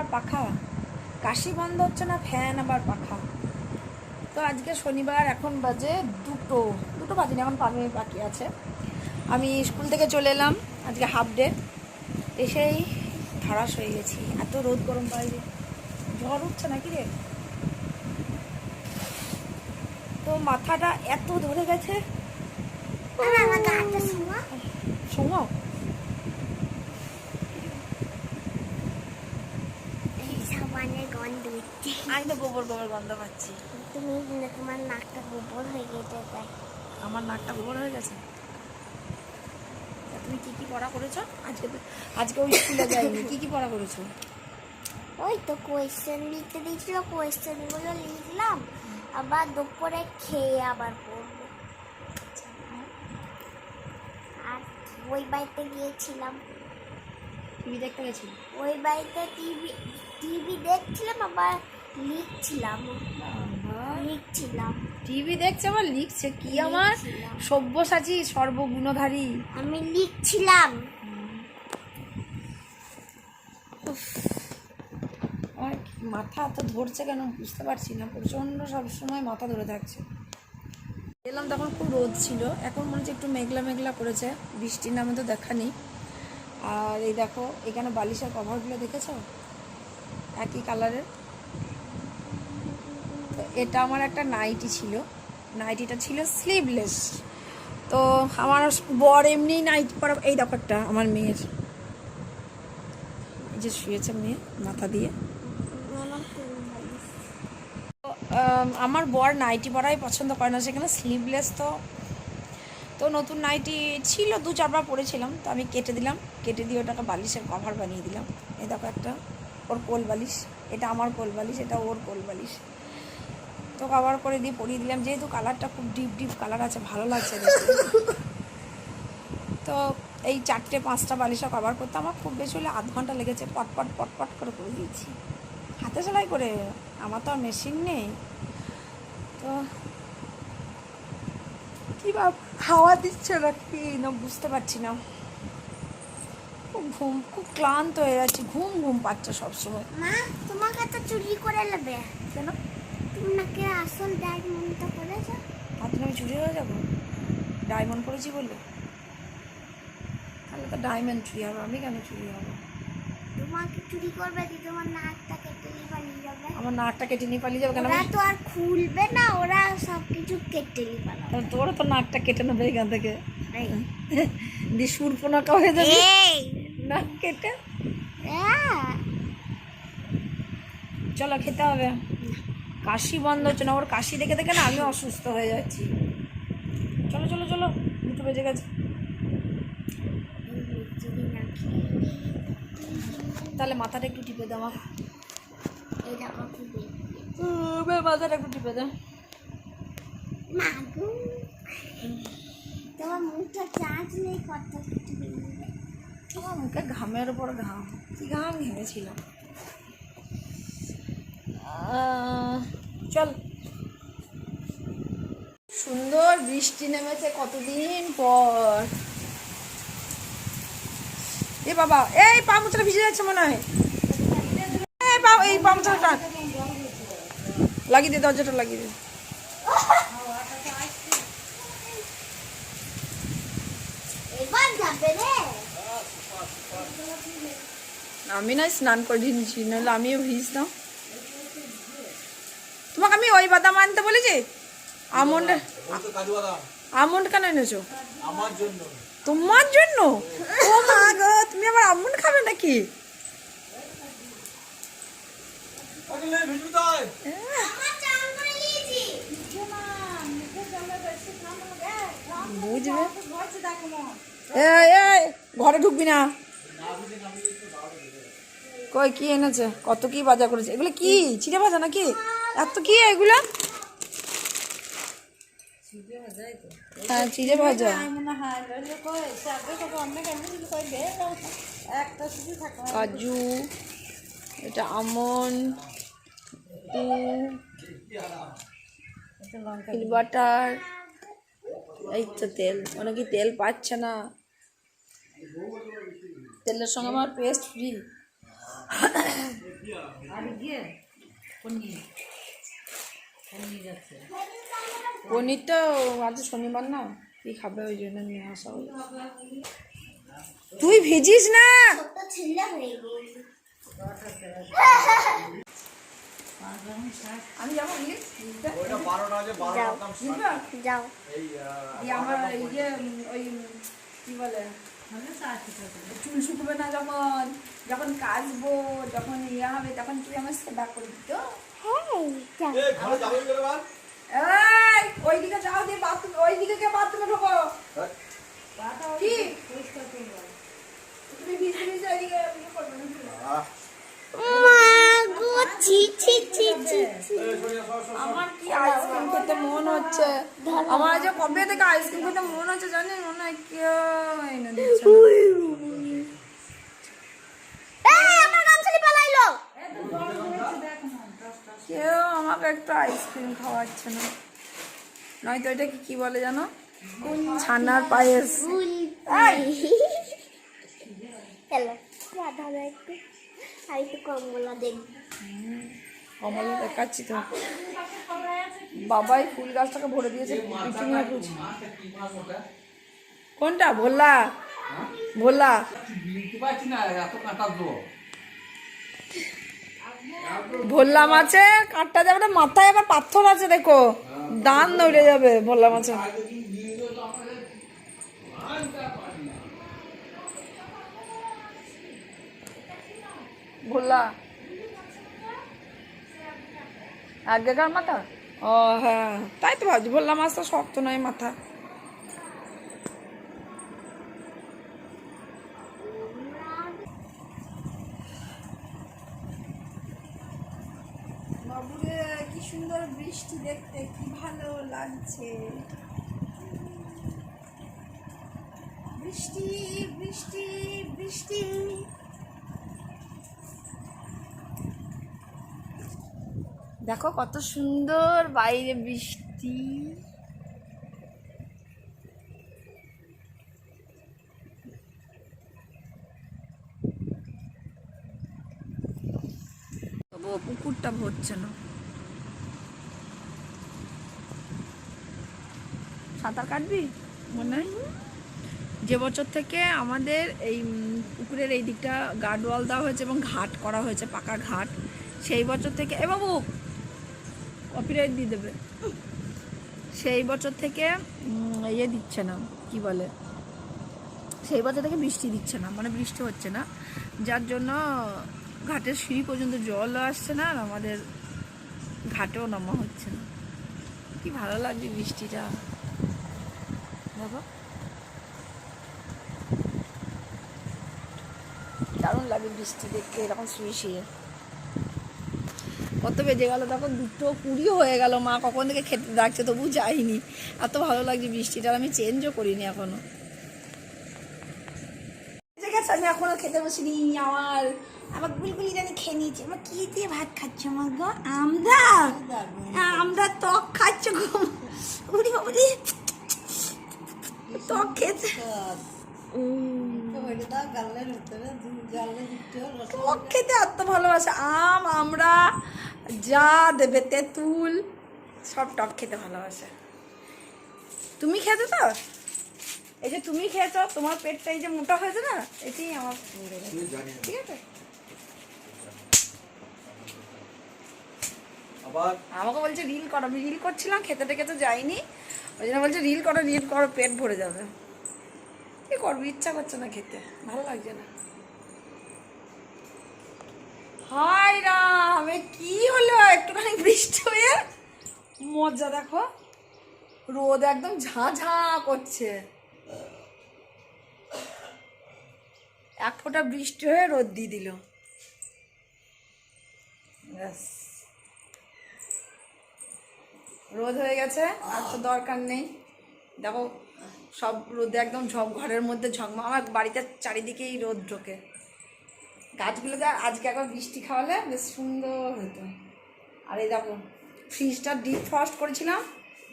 আবার পাখা? কাশি বন্ধ হচ্ছে না ফ্যান আবার পাখা? তো আজকে শনিবার এখন বাজে দুটো। দুটো বাজে না এখন পাঁচ মিনিট বাকি আছে। আমি স্কুল থেকে চলে এলাম আজকে হাফ ডে। এসেই ধারাস হয়ে গেছি। এত রোদ গরম বাইরে। ঝড় উঠছে নাকি রে? তো মাথাটা এত ধরে গেছে। আর আমার গানটা শোনো শোনো এই সাবানের গন্ধ হচ্ছে আমি তো গোবর গোবর গন্ধ পাচ্ছি। তুমি তোমার নাকটা গোবর হয়ে গেছে তাই। আমার নাকটা গোবর হয়ে গেছে? তুমি কি কি পড়া করেছ? আজকে আজকে ওই স্কুলে যাইনি। কি কি পড়া করেছ? ওই তো কোয়েশ্চেন লিখতে দিয়েছিল কোয়েশ্চেনগুলো লিখলাম। আবার দুপুরে খেয়ে আবার পড়ব। আর ওই বাড়িতে গিয়েছিলাম। টিভি দেখতে গেছিলি? ওই বাড়িতে টিভি টিভি দেখছিলাম আবার লিখছিলাম। লিখছিলাম। টিভি দেখছে আবার লিখছে কি আমার? সব্যসাচী সর্বগুণধারী। আমি লিখছিলাম। আমার মাথা তো ধরছে কেন? বুঝতে পারছি না। প্রচণ্ড সবসময় মাথা ধরে থাকছে। এলাম তখন খুব রোদ ছিল। এখন মনে হচ্ছে একটু মেঘলা মেঘলা করেছে। বৃষ্টির নামে তো দেখা নেই। আর এই দেখো এখানে বালিশের কভারগুলো দেখেছ? একই কালারের এটা আমার একটা নাইটি ছিল। নাইটিটা ছিল স্লিভলেস তো আমার বর এমনি নাইটি পরা, এই ব্যাপারটা আমার মেয়ের। যে শুয়েছে মেয়ে, মাথা দিয়ে। আমার বর নাইটি পরাই পছন্দ করে না, সেখানে স্লিভলেস তো। তো নতুন নাইটি ছিল, দু চারবার পরেছিলাম, তো আমি কেটে দিলাম। কেটে দিয়ে ওটাকে বালিশের কভার বানিয়ে দিলাম। এই দেখো একটা, ওর কোল বালিশ। এটা আমার কোল বালিশ, এটা ওর কোল বালিশ। তো কভার করে দিয়ে পরিয়ে দিলাম। যেহেতু কালারটা খুব ডিপ ডিপ কালার আছে ভালো লাগছে তো এই চারটে পাঁচটা বালিশও কভার করতে আমার খুব বেশি হলে আধ ঘণ্টা লেগেছে। পটপট পটপট করে করে দিয়েছি। হাতে সেলাই করে আমার তো আর মেশিন নেই। তো কি ভাব হাওয়া দিচ্ছে না কি না বুঝতে পারছি না। খুব ঘুম খুব ক্লান্ত হয়ে যাচ্ছি। ঘুম ঘুম পাচ্ছে সবসময়। মা তোমাকে তো চুরি করে নেবে। কেন? তুমি নাকি আসল ডায়মন্ডটা করেছ হাত আমি চুরি হয়ে যাব। ডায়মন্ড পরেছি বলে তাহলে তো ডায়মন্ড চুরি হবে আমি কেন চুরি হব? তোমাকে চুরি করবে কি তোমার নাকটা কেটে নিয়ে পালিয়ে যাবে। আমার নাকটা কেটে নিয়ে পালিয়ে যাবে কেন? ওরা তো আর খুলবে না ওরা সব কিছু কেটে নিয়ে পালাবে। তোরা তো নাকটা কেটে নেবে এখান থেকে। দিয়ে সুরপনাকা হয়ে যাবে। নাক কেটে। আহ, চলো খেতে হবে। কাশি বন্ধ হচ্ছে না। ওর কাশি দেখে দেখে না আমি অসুস্থ হয়ে যাচ্ছি। চলো চলো চলো দুটো বেজে গেছে। তাহলে মাথাটা একটু টিপে দাও আমার এই দেখো কি দেখবে মাথাটা একটু টিপে দাও। তোমার মুখটা চার্জ নেই কত আমার মুখে ঘামের উপর ঘাম। কি ঘাম ঘেমেছিলাম চল। সুন্দর বৃষ্টি নেমেছে কতদিন পর। এ বাবা এই পা মোচাটা ভিজে যাচ্ছে মনে হয়। এই পা এই পা মোচাটা টান। লাগিয়ে দে দরজাটা লাগিয়ে দে। আমি না স্নান করে নিয়েছি নাহলে আমিও ভিজতাম আমি ওই বাদাম আনতে বলেছি? আমন্ড আমন্ড কেন এনেছো? আমার জন্য তোমার জন্য? ও মা গো, তুমি আবার আমন্ড খাবে নাকি? বুঝবে? ঘরে ঢুকবি না। কই, কি এনেছে? কত কি বাজার করেছে? এগুলো কি? চিড়ে ভাজা নাকি? এত কি এগুলো? হ্যাঁ চিড়ে ভাজা। কাজু এটা আমন বাটার এই তো তেল। অনেকে তেল পাচ্ছে না। তেলের সঙ্গে আমার পেস্ট ফ্রি আর গিয়ে পনির। পনির আছে। পনির তো আজ শনিবার না কি খাবে ওই জন্য নিয়ে আসা হলো। তুই ভিজিস না? হয়ে আমি যাব ইংলিশ বুঝতে ওইটা বারোটা আছে বারোটার দাম ষাট। যাও। এই আহ, দিয়ে আমার এই যে ওই কি বলে। চুল শুকবে না যখন যখন কাচবো যখন ইয়ে হবে তখন তুই আমার সেবা করবি তো। হ্যাঁ যাও। এই ওইদিকে যাও দিয়ে বাথরুম ওইদিকে কে বাথরুমে ঢোকো? কি? তুমি ভিজে ভিজে ওইদিকে ইয়ে করবে না। আমার কি আইসক্রিম খেতে মন হচ্ছে? আমার যে কবে থেকে আইসক্রিম খেতে মন হচ্ছে জানিস মনে হয় কেউ এনে দিচ্ছে না। এই, আমার গামছালি পালাইলো কেউ আমাকে একটু আইসক্রিম খাওয়াচ্ছে না। নয়তো এটা কি কি বলে জানো? ছানার পায়েস। চলো একটু আর একটু কমলা দেখাচ্ছি তো। বাবাই ফুল গাছটাকে ভরে দিয়েছে কোনটা? ভোলা। ভোলা। ভোলা মাছে কাঁটটা যাবে না মাথায় আবার পাথর আছে দেখো। দান নড়ে যাবে ভোলা মাছে ভোলা। আগেকার মাথা? ও হ্যাঁ। তাই তো ভাবছি ভোলা মাছটা শক্ত নয় মাথা বাবুরে কি সুন্দর বৃষ্টি দেখতে কি ভালো লাগছে বৃষ্টি বৃষ্টি বৃষ্টি দেখো কত সুন্দর বাইরে বৃষ্টি। পুকুরটা ভরছে না। সাঁতার কাটবি মনে যে বছর থেকে আমাদের এই পুকুরের এই দিকটা গার্ড ওয়াল দেওয়া হয়েছে এবং ঘাট করা হয়েছে, পাকা ঘাট, সেই বছর থেকে এ বাবু কপিরাইট দিয়ে দেবে। সেই বছর থেকে ইয়ে দিচ্ছে না, কি বলে? সেই বছর থেকে বৃষ্টি দিচ্ছে না মানে বৃষ্টি হচ্ছে না। যার জন্য ঘাটের সিঁড়ি পর্যন্ত জলও আসছে না আর আমাদের ঘাটেও নামা হচ্ছে না। কি ভালো লাগবে বৃষ্টিটা। বাবা দারুণ লাগে বৃষ্টি দেখতে, এরকম শুয়ে শুয়ে কত বেজে গেল তখন দুটো কুড়ি হয়ে গেল মা কখন থেকে খেতে ডাকছে তবু যাইনি এত ভালো লাগছে বৃষ্টিটা আর আমি চেঞ্জও করিনি এখনও। আমি এখনও খেতে বসিনি আমার আমার গুলগুলি জানি খেয়ে নিয়েছি। আমার কি দিয়ে ভাত খাচ্ছ আমার গো? আমদা আমরা টক খাচ্ছ গো উড়ি বাবুরি টক খেতে টক খেতে এত ভালোবাসে। আম আমরা যা দেবে তেঁতুল সব টক খেতে ভালোবাসে। তুমি খেতে তো? এই যে তুমি খেয়েছো তোমার পেটটা এই যে মোটা হয়েছে না এটাই আমার ঠিক আছে? আমাকে বলছে রিল করো। আমি রিল করছিলাম খেতে টেকে তো যাইনি। ওই জন্য বলছে রিল করো রিল করো পেট ভরে যাবে। কি করব? ইচ্ছা করছে না খেতে ভালো লাগছে না। কি একটুখানি বৃষ্টি হয়ে মজা দেখো। রোদ একদম ঝাঁ ঝাঁ করছে। এক ফোঁটা বৃষ্টি হয়ে রোদ দিয়ে দিল। রোদ হয়ে গেছে, আর তো দরকার নেই। দেখো, সব রোদে একদম ঝক ঘরের মধ্যে ঝকমা আমার বাড়িতে চারিদিকেই রোদ ঢোকে। গাছগুলোতে আজকে একবার বৃষ্টি খাওয়ালে বেশ সুন্দর হতো। আর এই দেখো ফ্রিজটা ডিপ ফ্রস্ট করেছিলাম,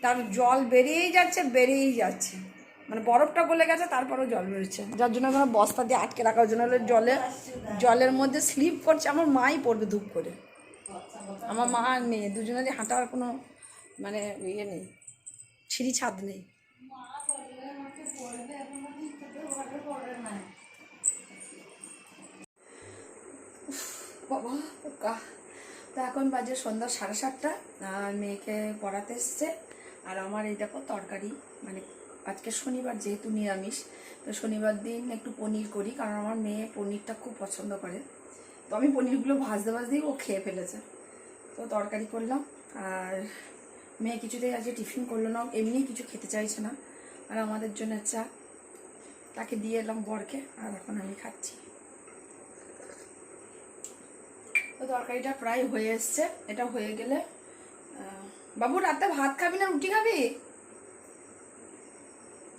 তার জল বেরিয়েই যাচ্ছে বেরিয়েই যাচ্ছে। মানে বরফটা গলে গেছে, তারপরেও জল বেরোচ্ছে। যার জন্য কোনো বস্তা দিয়ে আটকে রাখার জন্য হলে জলে, জলের মধ্যে স্লিপ করছে, আমার মাই পড়বে ধূপ করে। আমার মা আর মেয়ে দুজনেরই হাঁটার কোনো মানে ইয়ে নেই, সিঁড়ি ছাদ নেই বাবা পোকা তো এখন বাজে সন্ধ্যা সাড়ে সাতটা। আর মেয়েকে পড়াতে এসছে। আর আমার এই দেখো তরকারি মানে আজকে শনিবার যেহেতু নিরামিষ, তো শনিবার দিন একটু পনির করি, কারণ আমার মেয়ে পনিরটা খুব পছন্দ করে। তো আমি পনিরগুলো ভাজতে ভাজতেই ও খেয়ে ফেলেছে। তো তরকারি করলাম। আর মেয়ে কিছুতেই আজকে টিফিন করল না এমনি কিছু খেতে চাইছে না। আর আমাদের জন্য চা, তাকে দিয়ে এলাম বরকে। আর এখন আমি খাচ্ছি। তো তরকারিটা প্রায় হয়ে এসছে। এটা হয়ে গেলে বাবু রাতে ভাত খাবি না, রুটি খাবি?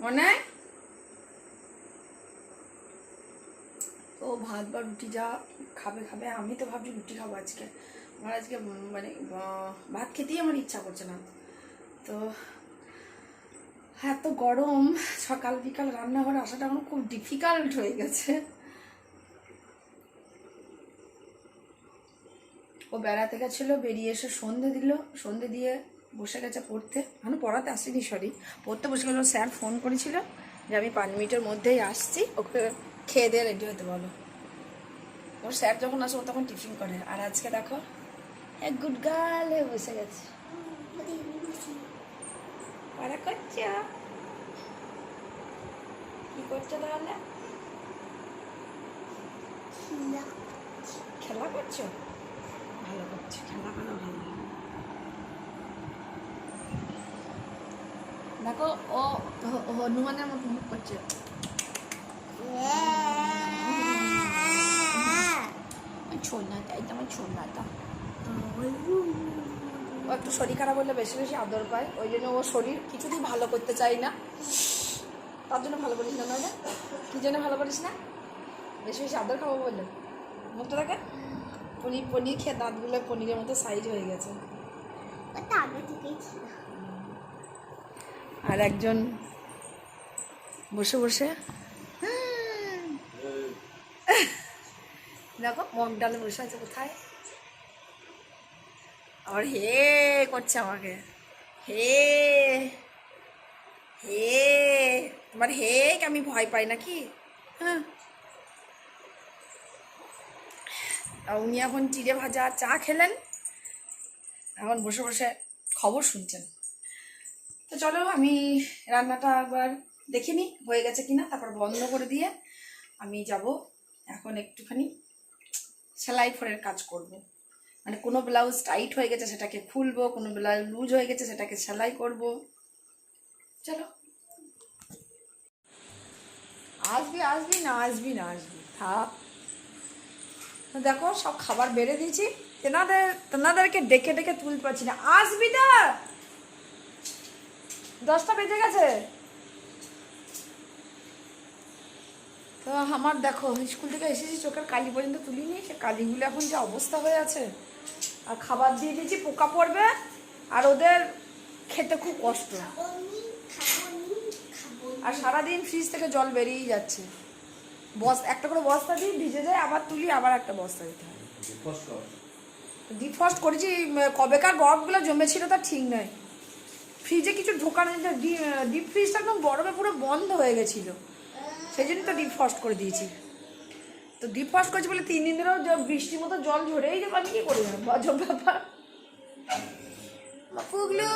মনে? তো ভাত বা রুটি যা খাবে খাবে। আমি তো ভাবছি রুটি খাব আজকে। আমার আজকে মানে ভাত খেতেই আমার ইচ্ছা করছে না। তো এত গরম, সকাল বিকাল রান্নাঘরে আসাটা আমার খুব ডিফিকাল্ট হয়ে গেছে। বেড়াতে গেছিল বেরিয়ে এসে সন্ধে দিল সন্ধে দিয়ে বসে গেছে পড়তে। মানে পড়াতে আসেনি সরি পড়তে বসে গেলো স্যার ফোন করেছিল যে আমি পাঁচ মিনিটের মধ্যেই আসছি ওকে খেয়ে দিয়ে রেডি হতে বলো। ওর স্যার যখন আসে ও তখন টিফিন করে। আর আজকে দেখো এক গুড গার্ল হয়ে বসে গেছে। করছ? কি করছ তাহলে? খেলা করছ? ভালো করছ খেলা করো ভালো দেখো ও হনুমানের মতো মুখ করছে ছোনাটা এটা ও একটু শরীর খারাপ হলে বেশি বেশি আদর পায় ওই জন্য ও শরীর কিছুতেই ভালো করতে চাই না তার জন্য ভালো করিস না নইলে কি জন্য ভালো করিস না বেশি বেশি আদর খাব বললে মুখটা দেখে পনির পনির খেয়ে দাঁতগুলো পনিরের মতো সাইজ হয়ে গেছে। আর একজন বসে বসে। দেখো মগ ডালে বসে আছে কোথায়? আবার হে করছে আমাকে। হে হে। তোমার হে আমি ভয় পাই নাকি? হ্যাঁ আর উনি এখন চিড়ে ভাজা চা খেলেন। এখন বসে বসে খবর শুনছেন। তো চলো আমি রান্নাটা একবার দেখে নিই, হয়ে গেছে কিনা, তারপর বন্ধ করে দিয়ে আমি যাব এখন একটুখানি সেলাই ফোরের কাজ করব। মানে কোনো ব্লাউজ টাইট হয়ে গেছে সেটাকে খুলবো, কোনো ব্লাউজ লুজ হয়ে গেছে সেটাকে সেলাই করব। চলো। আসবি আসবি না আসবি না, আসবি। থাক। দেখো সব খাবার বেড়ে দিয়েছি। তেনাদের তেনাদেরকে ডেকে ডেকে তুলতে পারছি না। আসবি না দশটা বেজে গেছে। তো আমার দেখো স্কুল থেকে এসেছি চোখের কালি পর্যন্ত তুলিনি। সে কালিগুলো এখন যে অবস্থা হয়ে আছে। আর খাবার দিয়ে দিয়েছি পোকা পড়বে। আর ওদের খেতে খুব কষ্ট। আর সারাদিন ফ্রিজ থেকে জল বেরিয়েই যাচ্ছে। বস একটা করে বস্তা দিই ভিজে যায় আবার তুলি আবার একটা বস্তা দিতে হয়। ডিফ্রস্ট করেছি কবেকার বরফগুলো জমেছিল তার ঠিক নয়। ফ্রিজে কিছু ঢোকানো ডিপ ফ্রিজটা একদম বরফে পুরো বন্ধ হয়ে গেছিল। সেই জন্য তো ডিপ ফস্ট করে দিয়েছি। তো ডিপ ফস্ট করেছি বলে তিন দিন ধরেও বৃষ্টির মতো জল ঝরেই যাব আমি কি করে যাব অজব ব্যাপার। পুগলু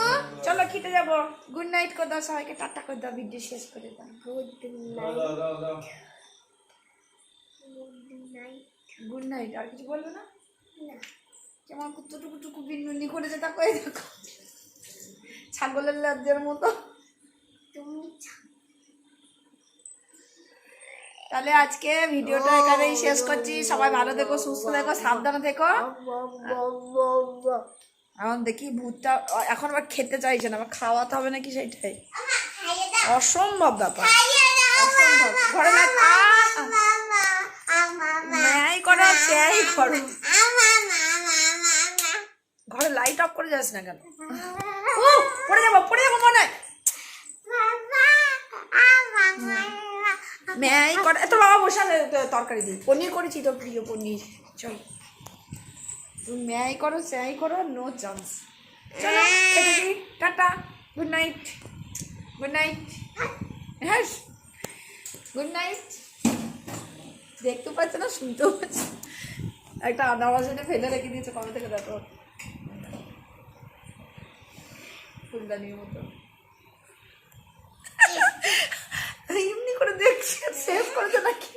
চলো খেতে যাব। গুড নাইট করে দাও সবাইকে টাটা করে দাও ভিডিও শেষ করে দাও। গুড। নাইট গুড নাইট আর কিছু বলবে না? কেমন কুতুটুকু টুকু বিনুনি করেছে তা কয়ে দেখো। ছাগলের লজ্জার মতো। তুমি তাহলে আজকে ভিডিওটা এখানেই শেষ করছি। সবাই ভালো থেকো সুস্থ থেকো সাবধানে থেকো। এখন দেখি ভূতটা এখন আবার খেতে চাইছে না আবার খাওয়াতে হবে নাকি সেটাই অসম্ভব ব্যাপার। অসম্ভব। ঘরে না করো ঘরে। লাইট অফ করে যাস না কেন? ও, পড়ে যাব পড়ে যাব মনে হয়। করে বাবা তরকারি দিই পনির করেছি তো প্রিয় পনির। চল। তুমি করো স্যাই করো নো চান্স চলো tata good night good night হ্যাঁ। গুড নাইট দেখতে পাচ্ছে না, শুনতেও পাচ্ছে একটা আনারস এনে ফেলে রেখে দিয়েছে কবে থেকে দেখো? ফুলদানির মতো। এমনি করে দেখছি শেষ করেছে নাকি?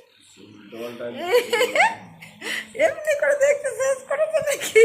এমনি করে দেখছি শেষ করেছে নাকি?